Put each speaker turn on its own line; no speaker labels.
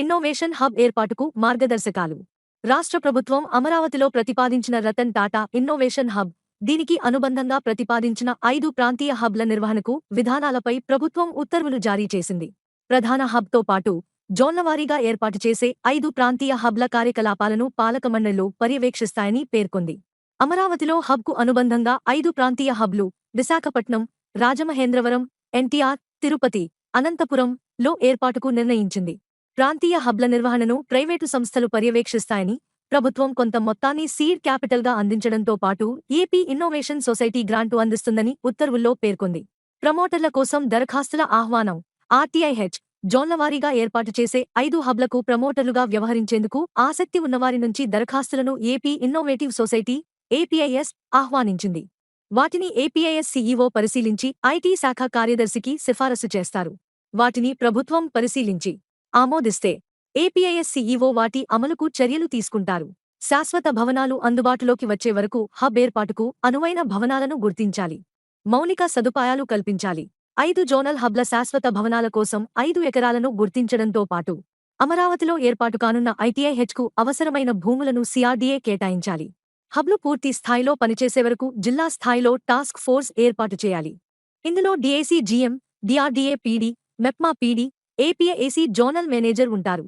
Innovation hub ఏర్పాటుకు మార్గదర్శకాలు. రాష్ట్ర ప్రభుత్వం అమరావతిలో ప్రతిపాదించిన రతన్ టాటా ఇన్నోవేషన్ హబ్ దీనికి అనుబంధంగా ప్రతిపాదించిన ఐదు ప్రాంతీయ హబ్ల నిర్వహణకు విధానాలపై ప్రభుత్వం ఉత్తర్వులు జారీ చేసింది. ప్రధాన హబ్తో పాటు జోన్లవారీగా ఏర్పాటు చేసే ఐదు ప్రాంతీయ హబ్ల కార్యకలాపాలను పాలక మండళ్ళు పర్యవేక్షిస్తాయని పేర్కొంది. అమరావతిలో హబ్కు అనుబంధంగా ఐదు ప్రాంతీయ హబ్లు విశాఖపట్నం రాజమహేంద్రవరం ఎన్టీఆర్ తిరుపతి అనంతపురం లో ఏర్పాటుకు నిర్ణయించింది. ప్రాంతీయ హబ్ల నిర్వహణను ప్రైవేటు సంస్థలు పర్యవేక్షిస్తాయని ప్రభుత్వం కొంత మొత్తాన్ని సీడ్ క్యాపిటల్గా అందించడంతో పాటు ఏపీ ఇన్నోవేషన్ సొసైటీ గ్రాంటు అందిస్తుందని ఉత్తర్వుల్లో పేర్కొంది. ప్రమోటర్ల కోసం దరఖాస్తుల ఆహ్వానం ఆర్టీఐహెచ్ జోన్లవారీగా ఏర్పాటు చేసే ఐదు హబ్లకు ప్రమోటర్లుగా వ్యవహరించేందుకు ఆసక్తి ఉన్నవారి నుంచి దరఖాస్తులను ఏపీ ఇన్నోవేటివ్ సొసైటీ ఏపీఐఎస్ ఆహ్వానించింది. వాటిని ఏపీఐఎస్ సీఈఓ పరిశీలించి ఐటీ శాఖ కార్యదర్శికి సిఫారసు చేస్తారు. వాటిని ప్రభుత్వం పరిశీలించి ఆమోదిస్తే ఏపీఐఎస్ సీఈఓ వాటి అమలుకు చర్యలు తీసుకుంటారు. శాశ్వత భవనాలు అందుబాటులోకి వచ్చే వరకు హబ్ ఏర్పాటుకు అనువైన భవనాలను గుర్తించాలి. మౌలిక సదుపాయాలు కల్పించాలి. ఐదు జోనల్ హబ్ల శాశ్వత భవనాల కోసం ఐదు ఎకరాలను గుర్తించడంతో పాటు అమరావతిలో ఏర్పాటు కానున్న ఐటీఐహెచ్కు అవసరమైన భూములను సిఆర్డీఏ కేటాయించాలి. హబ్లు పూర్తి స్థాయిలో పనిచేసే వరకు జిల్లా స్థాయిలో టాస్క్ ఫోర్స్ ఏర్పాటు చేయాలి. ఇందులో DAC GM DRDA PD MEPMA PD APAC zonal manager ఉంటారు.